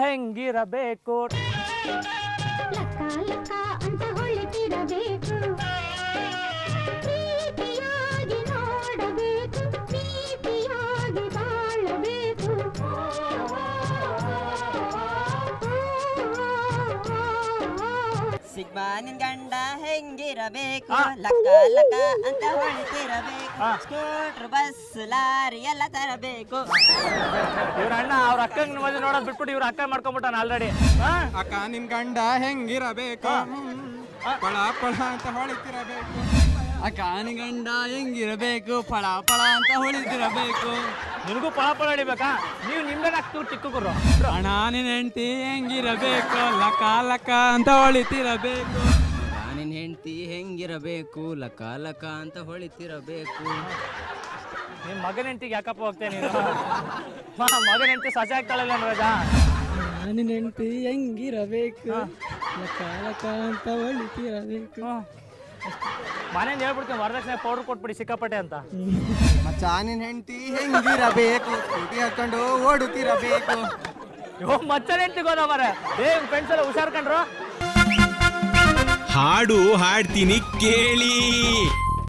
ಹೆಂಗಿರಬೇಕು ಲಕ್ಕ ಲಕ್ಕ ಅಂತ ಹೊಳಿತಿರಬೇಕು ಪ್ರೀತಿಯಾಗಿ ನೋಡಬೇಕು ಪ್ರೀತಿಯಾಗಿ ಬಾಳಬೇಕು ನಿನ್ ಗಂಡ ಹೆಂಗಿರಬೇಕು. ಲಕ್ಕ ಲಕ್ಕ ಅಂತ ಹೊಳಿತಿರಬೇಕು ಆ. ಸ್ಕೂಟ್ರ್ ಬಸ್ ಲಾರಿ ಎಲ್ಲ ತರಬೇಕು. ಇವ್ರ ಅಣ್ಣ ಅವ್ರ ಅಕ್ಕಂಗ್ ಮದುವೆ ನೋಡೋದ್ ಬಿಟ್ಬಿಟ್ಟು ಇವ್ರ ಅಕ್ಕ ಮಾಡ್ಕೊಂಬಿಟ್ಟಾನ ಆಲ್ರೆಡಿ ಅಕ್ಕ ನಿನ್ ಗಂಡ ಹೆಂಗಿರಬೇಕು? ಪಳ ಪಳ ಅಂತ ಹೊಳಿತಿರಬೇಕು. ಅಕ್ಕ ಗಂಡ ಹೆಂಗಿರಬೇಕು? ಪಳ ಫಳ ಅಂತ ಹೊಳಿತಿರಬೇಕು. ನಿನಗೂ ಪಳ ಪಳ ಹೊಡಿಬೇಕಾ ನೀವು ನಿಮ್ಗೆ ಹಾಕ್ತಿವ್ ಚಿಕ್ಕರು ಅಣ್ಣ ನಿನ್ ಹೆಂಡತಿ ಹೆಂಗಿರಬೇಕು? ಲಕ ಲಕ ಅಂತ ಹೊಳಿತಿರಬೇಕು. ನಿನ್ ಹೆಂಡತಿ ಹೆಂಗಿರಬೇಕು? ಲಕ ಲಕ ಅಂತ ಹೊಳಿತಿರಬೇಕು. ನಿಮ್ ಮಗನ ಹೆಂಡತಿಗೆ ಯಾಕಪ್ಪ ಹೋಗ್ತೇನೆ ನೀನು? ಮಾ, ಮಗನ ಹೆಂಡತಿ ಸಜೆ ಆಗ್ತಾಳಲ್ಲ ರಾಜಾ ನಿನ್ನ ಹೆಂಡತಿ ಹೆಂಗಿರಬೇಕು? ಲಕ ಲಕ ಅಂತ ಹೊಳಿತಿರಬೇಕು. ಮನೇಲಿ ಹೇಳ್ಬಿಡ್ತೀನಿ ವರದಕ್ಷಿಣೆ ಪೌಡರ್ ಕೊಟ್ಬಿಡಿ ಸಿಕ್ಕಾಪಟ್ಟೆ ಅಂತ. ಮಚ್ಚ ನಿನ್ ಹೆಂಡತಿ ಹೆಂಗಿರಬೇಕು? ಸ್ಕೂಟಿ ಹಾಕೊಂಡು ಓಡುತ್ತಿರಬೇಕು. ಯೋ ಮಚ್ಚನ ಹೆಂಡತಿಗೆ ಹೋದ ಮರ ಏ ಫ್ರೆಂಡ್ಸ್ ಎಲ್ಲ ಹುಷಾರ್ ಕಂಡ್ರು? ಹಾಡು ಹಾಡ್ತೀನಿ ಕೇಳಿ.